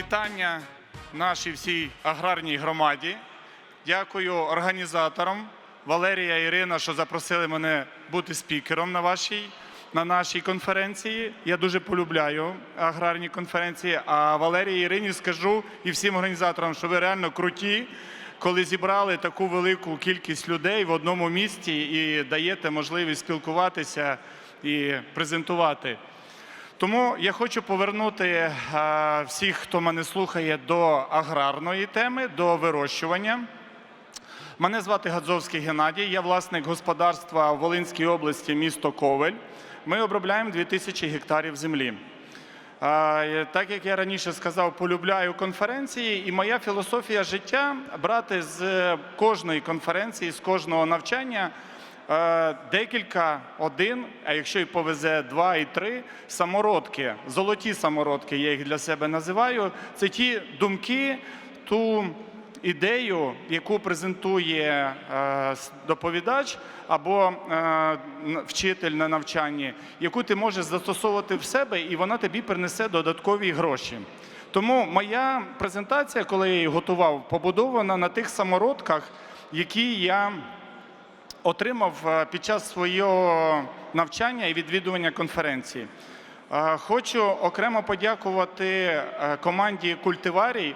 Вітання нашій всій аграрній громаді. Дякую організаторам Валерія і Ірина, що запросили мене бути спікером на вашій на нашій конференції. Я дуже полюбляю аграрні конференції. А Валерії Ірині скажу і всім організаторам, що ви реально круті, коли зібрали таку велику кількість людей в одному місті і даєте можливість спілкуватися і презентувати. Тому я хочу повернути е, всіх, хто мене слухає, до аграрної теми, до вирощування. Мене звати Гадзовський Геннадій, я власник господарства в Волинській області, місто Ковель. Ми обробляємо 2000 гектарів землі. Е, Так як я раніше сказав, полюбляю конференції, і моя філософія життя брати з кожної конференції, з кожного навчання декілька, один, а якщо і повезе два і три самородки, золоті самородки, я їх для себе називаю. Це ті думки, ту ідею, яку презентує е, доповідач або е, вчитель на навчанні, яку ти можеш застосовувати в себе, і вона тобі принесе додаткові гроші. Тому моя презентація, коли я її готував, побудована на тих самородках, які я отримав е, під час свого навчання і відвідування конференції. Е, Хочу окремо подякувати е, команді Культиварій,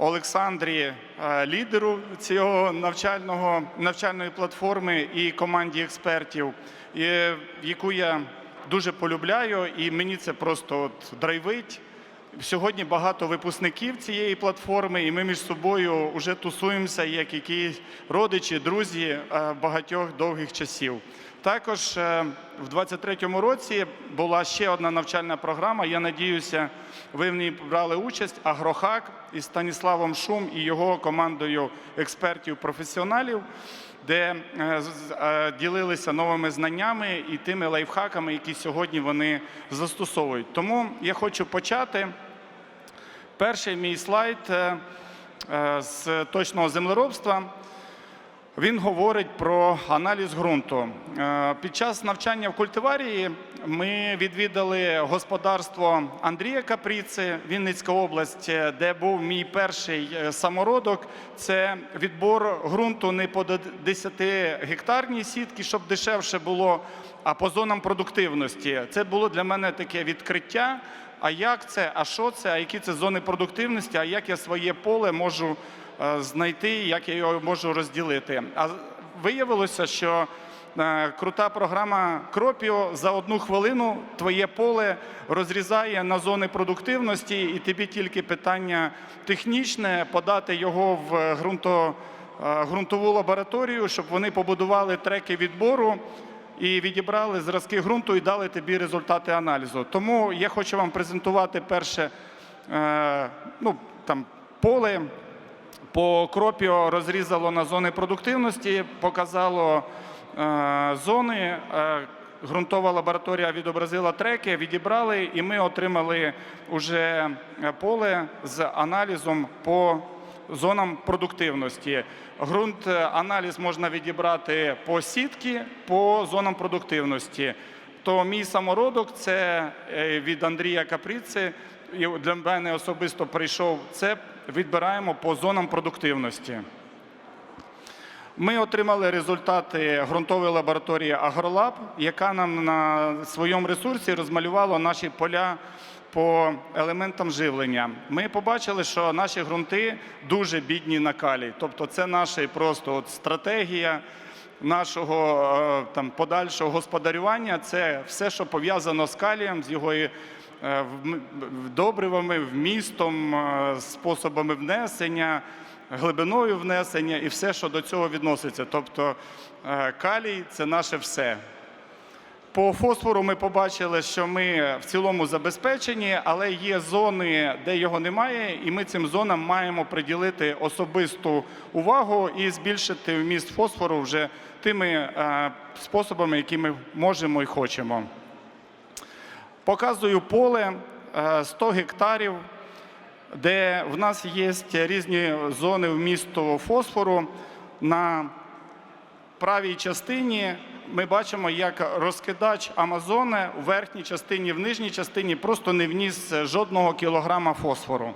Олександрі, лідеру цього навчального навчальної платформи і команді експертів, яку я дуже полюбляю, і мені це просто от драйвить. Сьогодні багато випускників цієї платформи, і ми між собою вже тусуємося як якісь родичі, друзі е, багатьох довгих часів. Також е, в 23-му році була ще одна навчальна програма. Я надіюся, ви в ній брали участь. Агрохак із Станіславом Шум і його командою експертів-професіоналів, де е, е, ділилися новими знаннями і тими лайфхаками, які сьогодні вони застосовують. Тому я хочу почати. Перший мій слайд е, з точного землеробства. Він говорить про аналіз ґрунту. Е, Під час навчання в культиварії ми відвідали господарство Андрія Капріци, Вінницька область, де був мій перший е, самородок. Це відбор ґрунту не по 10 гектарній сітки, щоб дешевше було, а по зонам продуктивності. Це було для мене таке відкриття. А як це, а що це, а які це зони продуктивності, а як я своє поле можу знайти, як я його можу розділити. А виявилося, що е, крута програма Кропіо за одну хвилину твоє поле розрізає на зони продуктивності, і тобі тільки питання технічне подати його в ґрунто, е, ґрунтову лабораторію, щоб вони побудували треки відбору і відібрали зразки ґрунту і дали тобі результати аналізу. Тому я хочу вам презентувати перше е, ну, там, поле. По кропіо розрізало на зони продуктивності, показало е, зони. Е, ґрунтова лабораторія відобразила треки, відібрали, і ми отримали вже поле з аналізом по зонам продуктивності. Ґрунт е, аналіз можна відібрати по сітки, по зонам продуктивності. То мій самородок це е, від Андрія Капріци. І для мене особисто прийшов. Це відбираємо по зонам продуктивності. Ми отримали результати ґрунтової лабораторії Агролаб, яка нам на своєму ресурсі розмалювала наші поля по елементам живлення. Ми побачили, що наші ґрунти дуже бідні на калій. Тобто, це наша просто от стратегія нашого е, там подальшого господарювання. Це все, що пов'язано з калієм, з його добривами, вмістом, е, способами внесення глибиною внесення і все, що до цього відноситься. Тобто е, калій це наше все. По фосфору ми побачили, що ми в цілому забезпечені, але є зони, де його немає, і ми цим зонам маємо приділити особисту увагу і збільшити вміст фосфору вже тими е, способами, які ми можемо і хочемо. Показую поле е, 100 гектарів, де в нас є різні зони вмісту фосфору. На правій частині ми бачимо, як розкидач Амазони у верхній частині, в нижній частині просто не вніс жодного кілограма фосфору.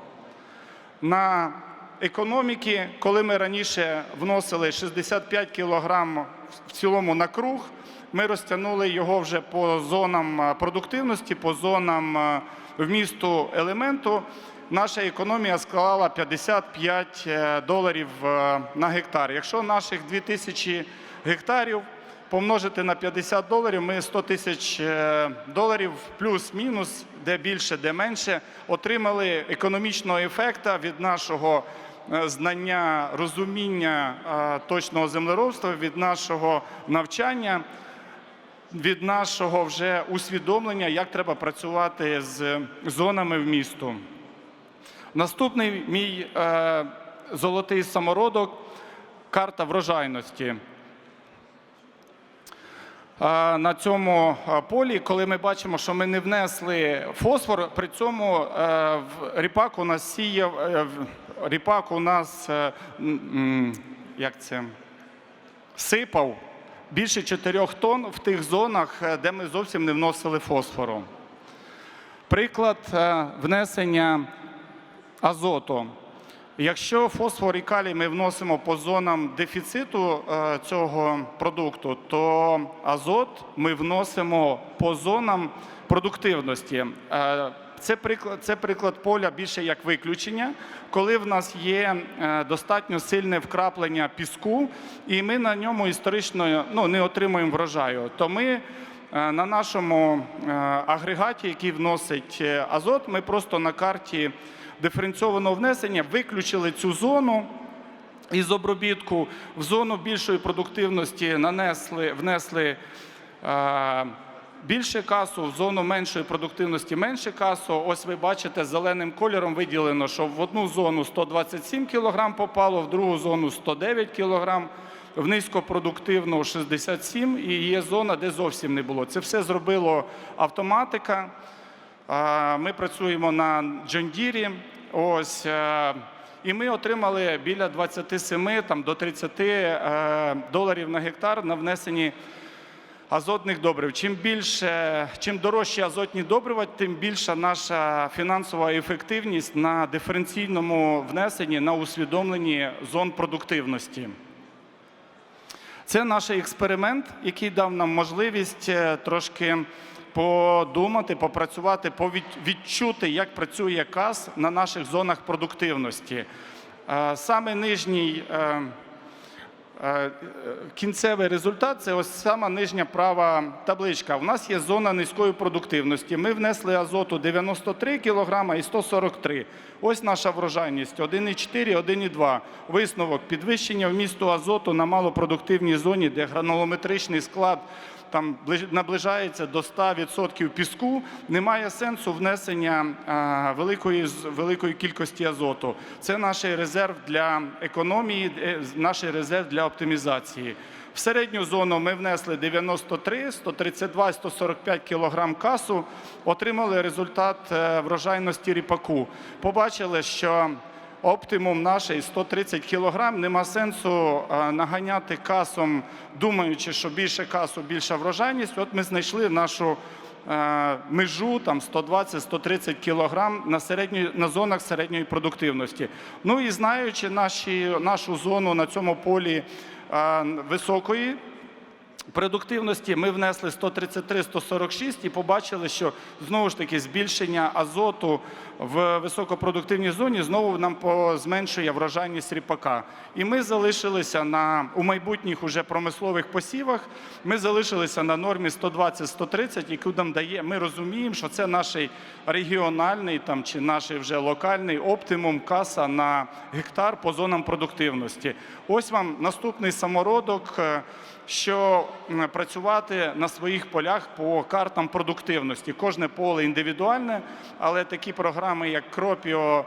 На економіки, коли ми раніше вносили 65 кілограм в цілому на круг, ми розтягнули його вже по зонам продуктивності, по зонам вмісту елементу. Наша економія склала 55 е, доларів е, на гектар. Якщо наших 2000 гектарів помножити на 50 доларів, ми 100 тисяч е, доларів плюс-мінус, де більше, де менше, отримали економічного ефекту від нашого е, знання, розуміння е, точного землеробства, від нашого навчання, від нашого вже усвідомлення, як треба працювати з зонами в місту. Наступний мій е, золотий самородок карта врожайності. Е, На цьому е, полі, коли ми бачимо, що ми не внесли фосфор, при цьому е, в ріпак у нас сіяв, е, ріпак у нас е, як це, сипав більше 4 тонн в тих зонах, е, де ми зовсім не вносили фосфору. Приклад е, внесення азоту. Якщо фосфор і калій ми вносимо по зонам дефіциту цього продукту, то азот ми вносимо по зонам продуктивності. Це приклад, це приклад поля більше як виключення, коли в нас є е, достатньо сильне вкраплення піску, і ми на ньому історично ну, не отримуємо врожаю. То ми е, на нашому е, агрегаті, який вносить азот, ми просто на карті диференційованого внесення виключили цю зону із обробітку в зону більшої продуктивності нанесли, внесли е, більше касу, в зону меншої продуктивності менше касу. Ось ви бачите, зеленим кольором виділено, що в одну зону 127 кг попало, в другу зону 109 кг, в низькопродуктивну 67 і є зона, де зовсім не було. Це все зробило автоматика. Ми працюємо на Deere, Ось. е, І ми отримали біля 27 там, до 30 е, доларів на гектар на внесенні азотних добрив. Чим більше, чим дорожчі азотні добрива, тим більша наша фінансова ефективність на диференційному внесенні, на усвідомленні зон продуктивності. Це наш експеримент, який дав нам можливість е, трошки подумати, попрацювати, відчути, як працює КАС на наших зонах продуктивності. Е, Саме нижній е, кінцевий результат це ось сама нижня права табличка. У нас є зона низької продуктивності. Ми внесли азоту 93 кг і 143. Ось наша врожайність 1,4, 1,2. Висновок підвищення вмісту азоту на малопродуктивній зоні, де гранулометричний склад там ближ- наближається до 100% піску, немає сенсу внесення великої, великої кількості азоту. Це наш резерв для економії, е, наш резерв для оптимізації. В середню зону ми внесли 93, 132 і 145 кг касу, отримали результат е, врожайності ріпаку. Побачили, що Оптимум наший 130 кг. Нема сенсу е, наганяти касом, думаючи, що більше касу, більша врожайність. От ми знайшли нашу е, межу там 120-130 кг на, середньої- на зонах середньої продуктивності. Ну і знаючи наші, нашу зону на цьому полі е, високої продуктивності ми внесли 133-146 і побачили, що знову ж таки збільшення азоту в високопродуктивній зоні знову нам зменшує врожайність ріпака. І ми залишилися на у майбутніх уже промислових посівах. Ми залишилися на нормі 120-130, яку нам дає. Ми розуміємо, що це наш регіональний там чи наш вже локальний оптимум каса на гектар по зонам продуктивності. Ось вам наступний самородок. е, що працювати на своїх полях по картам продуктивності. Кожне поле індивідуальне, але такі програми, як Кропіо,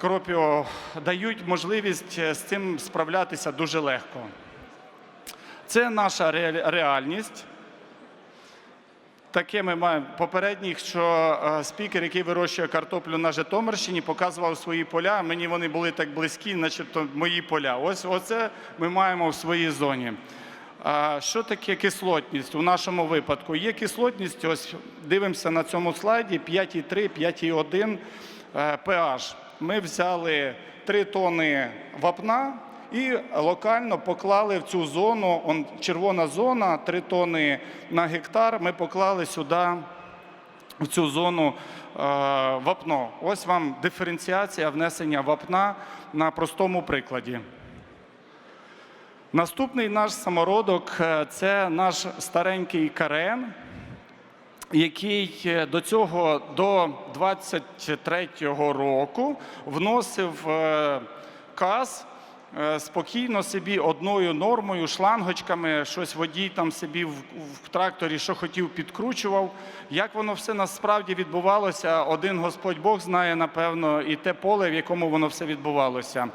Кропіо дають можливість е, з цим справлятися дуже легко. Це наша ре- реальність. Таке ми маємо попередніх, що е, спікер, який вирощує картоплю на Житомирщині, показував свої поля. Мені вони були так близькі, начебто мої поля. Ось оце ми маємо в своїй зоні. Що таке кислотність у нашому випадку? Є кислотність, ось дивимося на цьому слайді 5,3, 5,1 е, pH. Ми взяли 3 тони вапна і локально поклали в цю зону, он, червона зона, 3 тони на гектар. Ми поклали сюди в цю зону е, вапно. Ось вам диференціація внесення вапна на простому прикладі. Наступний наш самородок е, це наш старенький карен, який е, до цього до 23-го року вносив каз спокійно собі одною нормою, шлангочками, щось водій там собі в, в тракторі, що хотів, підкручував. Як воно все насправді відбувалося, один Господь Бог знає, напевно, і те поле, в якому воно все відбувалося.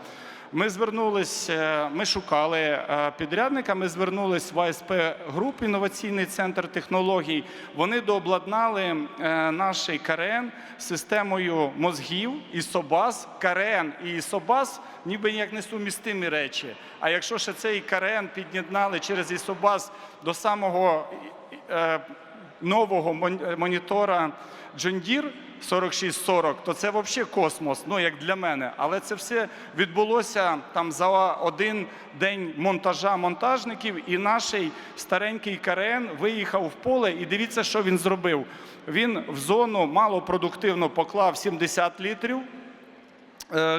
Ми звернулися, ми шукали е, підрядника. Ми звернулись в АСП груп інноваційний центр технологій. Вони дообладнали е, наш КРН системою мозгів і СОБАС. КРН і СОБАС ніби як несумістимі речі. А якщо ще цей КРН під'єднали через ІСОБАС до самого е, нового мон- монітора Deere 4640, то це взагалі космос, ну як для мене. Але це все відбулося там за один день монтажа монтажників, і наш старенький карен виїхав в поле. І дивіться, що він зробив. Він в зону малопродуктивно поклав 70 літрів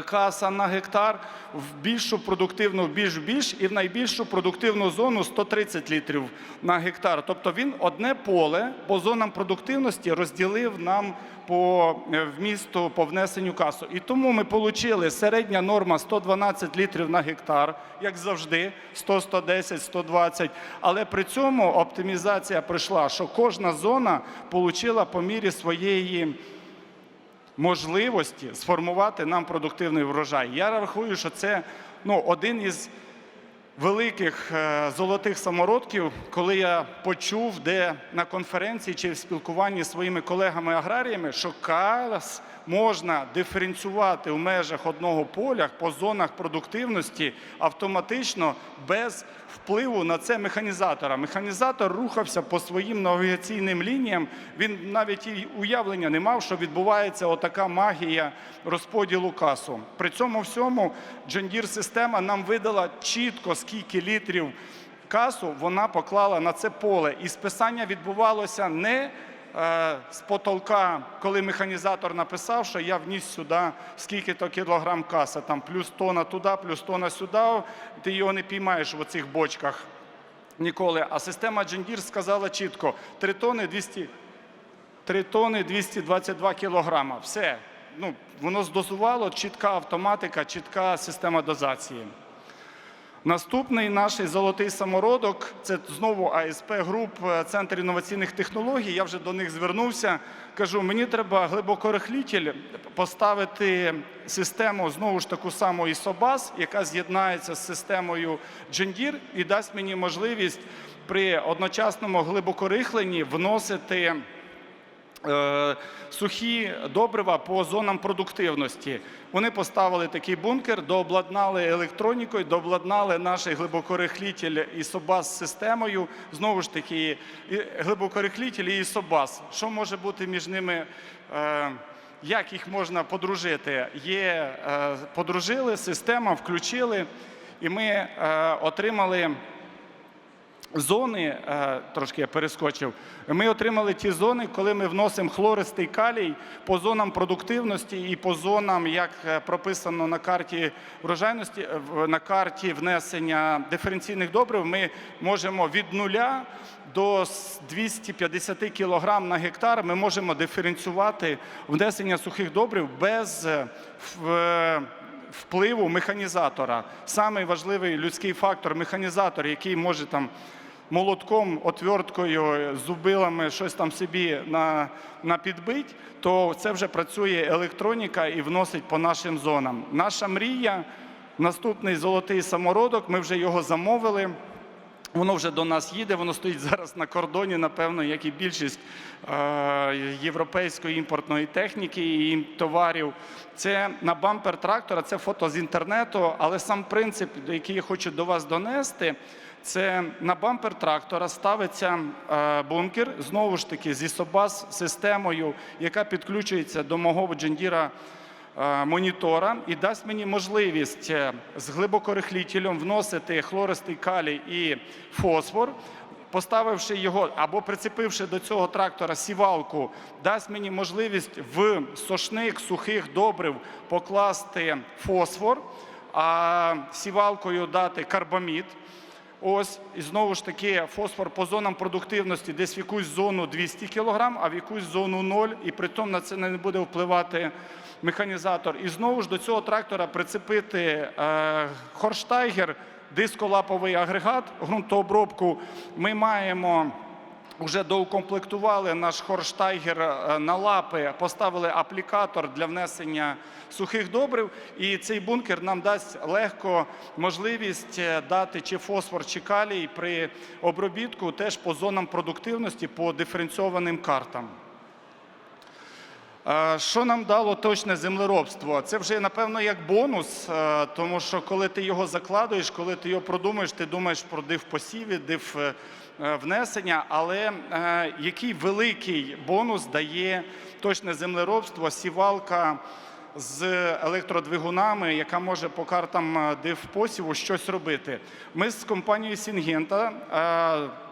каса на гектар, в більшу продуктивну, більш більш і в найбільшу продуктивну зону 130 літрів на гектар. Тобто він одне поле по зонам продуктивності розділив нам по е, вмісту по внесенню касу. І тому ми отримали середня норма 112 літрів на гектар, як завжди, 100, 110, 120. Але при цьому оптимізація прийшла, що кожна зона отримала по мірі своєї можливості сформувати нам продуктивний врожай. Я рахую, що це ну, один із великих е, золотих самородків, коли я почув, де на конференції чи в спілкуванні з своїми колегами-аграріями, що калас можна диференціювати в межах одного поля по зонах продуктивності автоматично без впливу на це механізатора. Механізатор рухався по своїм навігаційним лініям. Він навіть і уявлення не мав, що відбувається отака магія розподілу касу. При цьому всьому Deere система нам видала чітко скільки літрів касу вона поклала на це поле. І списання відбувалося не з потолка, коли механізатор написав, що я вніс сюди скільки-то кілограм каса, там плюс тона туди, плюс тона сюди, ти його не піймаєш в оцих бочках ніколи. А система Deere сказала чітко: 3 тони 200, 3 тони 222 кілограма. Все. Ну, воно здозувало, чітка автоматика, чітка система дозації. Наступний наш золотий самородок це знову АСП груп, е, Центр інноваційних технологій. Я вже до них звернувся. Кажу, мені треба глибокорихлітель поставити систему знову ж таку саму ІСОБАС, яка з'єднається з системою Deere і дасть мені можливість при одночасному глибокорихленні вносити сухі добрива по зонам продуктивності. Вони поставили такий бункер, дообладнали електронікою, дообладнали наш глибокорихлітель і СОБАС системою. Знову ж таки, глибокорихлітель і СОБАС. Що може бути між ними? Е, як їх можна подружити? Є е, подружили, система включили, і ми е, отримали зони, е, трошки я перескочив, ми отримали ті зони, коли ми вносимо хлористий калій по зонам продуктивності і по зонам, як е, прописано на карті врожайності, е, на карті внесення диференційних добрив, ми можемо від нуля до с- 250 кг на гектар ми можемо диференціювати внесення сухих добрив без в- впливу механізатора. Самий важливий людський фактор механізатор, який може там молотком, отверткою, зубилами щось там собі на, на підбить, то це вже працює електроніка і вносить по нашим зонам. Наша мрія, наступний золотий самородок, ми вже його замовили. Воно вже до нас їде, воно стоїть зараз на кордоні, напевно, як і більшість е, європейської імпортної техніки і товарів. Це на бампер трактора, це фото з інтернету, але сам принцип, який я хочу до вас донести, це на бампер трактора ставиться е, бункер, знову ж таки, зі собас системою, яка підключується до мого джендіра монітора і дасть мені можливість е, з глибокорихлітелем вносити хлористий калій і фосфор. Поставивши його або прицепивши до цього трактора сівалку, дасть мені можливість в сошник сухих добрив покласти фосфор, а сівалкою дати карбамід. Ось, і знову ж таки, фосфор по зонам продуктивності десь в якусь зону 200 кг, а в якусь зону 0, і при тому на це не буде впливати механізатор. І знову ж до цього трактора прицепити е, хорштайгер, дисколаповий агрегат, ґрунтообробку. Ми маємо. Уже доукомплектували наш хорштайгер е, на лапи, поставили аплікатор для внесення сухих добрив, і цей бункер нам дасть легко можливість е, дати чи фосфор, чи калій при обробітку теж по зонам продуктивності, по диференційованим картам. Що нам дало точне землеробство? Це вже напевно як бонус, е, тому що коли ти його закладуєш, коли ти його продумаєш, ти думаєш про див посіві, див е, е, внесення. Але який великий бонус дає точне землеробство, сівалка з електродвигунами, яка може по картам див посіву щось робити. Ми з компанією Сінгента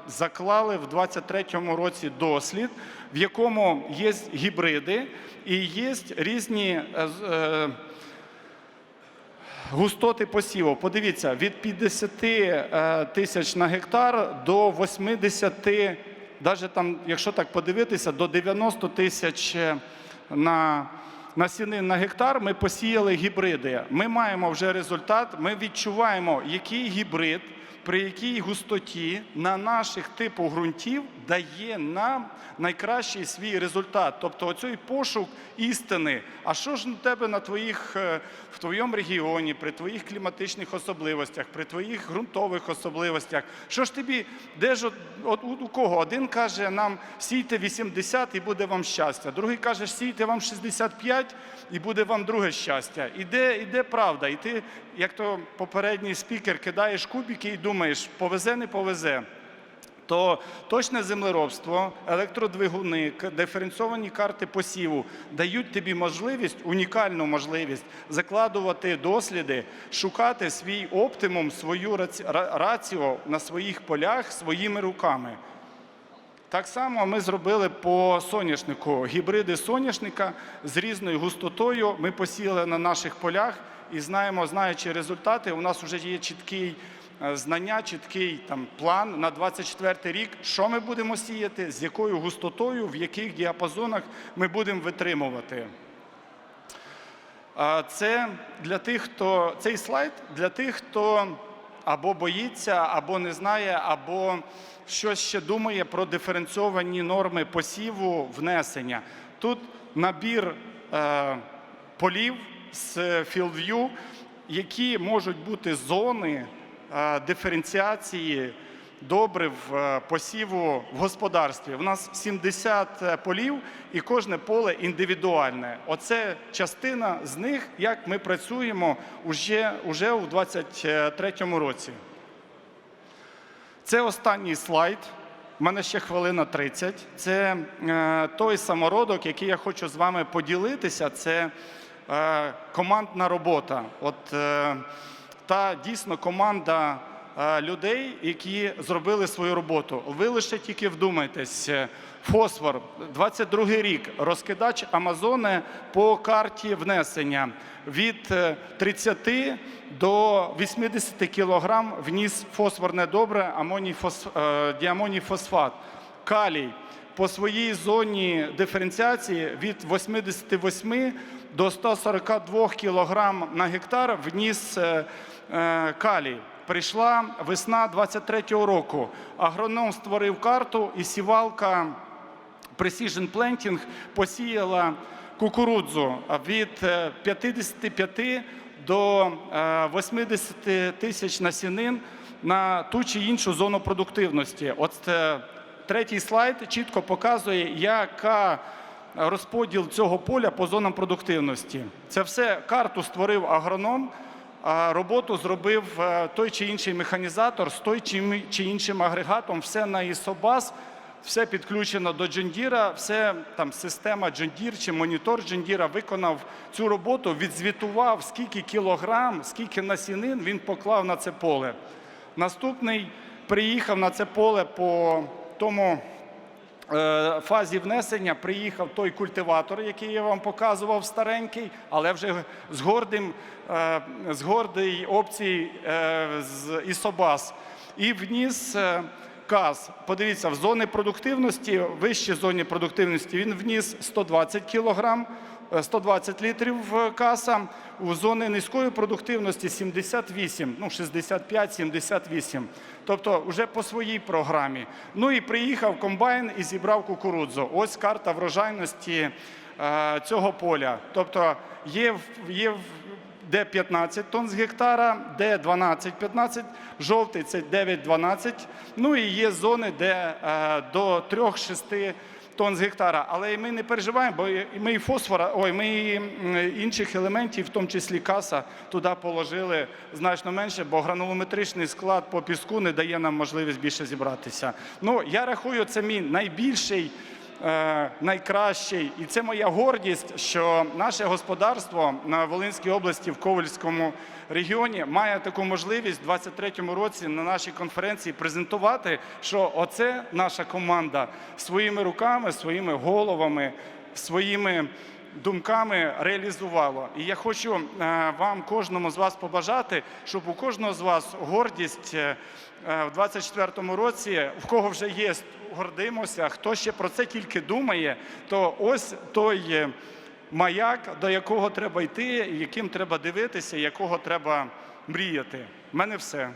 заклали в 2023 році дослід, в якому є гібриди і є різні е, е, густоти посіву. Подивіться, від 50 е, тисяч на гектар до 80, навіть там, якщо так подивитися, до 90 тисяч на насінин на гектар ми посіяли гібриди. Ми маємо вже результат, ми відчуваємо, який гібрид при якій густоті на наших типу ґрунтів дає нам найкращий свій результат. Тобто оцей пошук істини. А що ж у тебе на твоїх, е, в твоєму регіоні, при твоїх кліматичних особливостях, при твоїх ґрунтових особливостях? Що ж тобі, де ж от, у кого? Один каже нам сійте 80 і буде вам щастя. Другий каже, сійте вам 65 і буде вам друге щастя. Іде, іде правда. І ти, як то попередній спікер, кидаєш кубики і думаєш, повезе, не повезе. То точне землеробство, електродвигуни, диференційовані карти посіву дають тобі можливість, унікальну можливість закладувати досліди, шукати свій оптимум, свою раці- раціо на своїх полях своїми руками. Так само ми зробили по соняшнику. Гібриди соняшника з різною густотою ми посіяли на наших полях і знаємо, знаючи результати, у нас вже є чіткий знання, чіткий там план на 24 рік, що ми будемо сіяти, з якою густотою, в яких діапазонах ми будемо витримувати. Це для тих, хто цей слайд для тих, хто або боїться, або не знає, або щось ще думає про диференційовані норми посіву внесення. Тут набір е, полів з FieldView, які можуть бути зони е, диференціації добрив е, посіву в господарстві. У нас 70 полів і кожне поле індивідуальне. Оце частина з них, як ми працюємо уже, уже у 2023 році. Це останній слайд. У мене ще хвилина 30. Це е, той самородок, який я хочу з вами поділитися. Це е, командна робота. От е, та дійсно команда е, людей, які зробили свою роботу. Ви лише тільки вдумайтесь. е, Фосфор, 22 рік, розкидач Амазони по карті внесення від е, 30 до 80 кілограм вніс фосфорне добре, е, діамоній фосфат. Калій по своїй зоні диференціації від 88 до 142 кілограм на гектар вніс е, е, калій. Прийшла весна 23-го року. Агроном створив карту і сівалка Precision Planting посіяла кукурудзу від е, 55 до е, 80 тисяч насінин на ту чи іншу зону продуктивності. От е, третій слайд чітко показує, яка розподіл цього поля по зонам продуктивності. Це все карту створив агроном, роботу зробив е, той чи інший механізатор з той чи іншим агрегатом, все на ІСОБАС, все підключено до Джондіра, все там система Джондір чи монітор Джондіра виконав цю роботу, відзвітував, скільки кілограм, скільки насінин він поклав на це поле. Наступний приїхав на це поле по тому фазі внесення приїхав той культиватор, який я вам показував, старенький, але вже з гордим, е, з гордий опцій е, з ІСОБАС. І вніс е, КАЗ. Подивіться, в зоні продуктивності, вищій зоні продуктивності, він вніс 120 кілограм. Е, 120 літрів е, каса, у зони низької продуктивності 78, ну 65-78. Тобто вже по своїй програмі. Ну і приїхав комбайн і зібрав кукурудзу. Ось карта врожайності е, цього поля. Тобто є, є де 15 тонн з гектара, де 12-15, жовтий це 9-12. Ну і є зони, де е, до 3-6 тонн з гектара. Але ми не переживаємо, бо ми і фосфора, ой, ми і інших елементів, в тому числі каса, туди положили значно менше, бо гранулометричний склад по піску не дає нам можливість більше зібратися. Ну, я рахую, це мій найбільший найкращий. І це моя гордість, що наше господарство на Волинській області в Ковальському регіоні має таку можливість в 2023 році на нашій конференції презентувати, що оце наша команда своїми руками, своїми головами, своїми думками реалізувало. І я хочу е, вам, кожному з вас побажати, щоб у кожного з вас гордість е, е, в 24-му році, в кого вже є, гордимося, хто ще про це тільки думає, то ось той маяк, до якого треба йти, яким треба дивитися, якого треба мріяти. У мене все.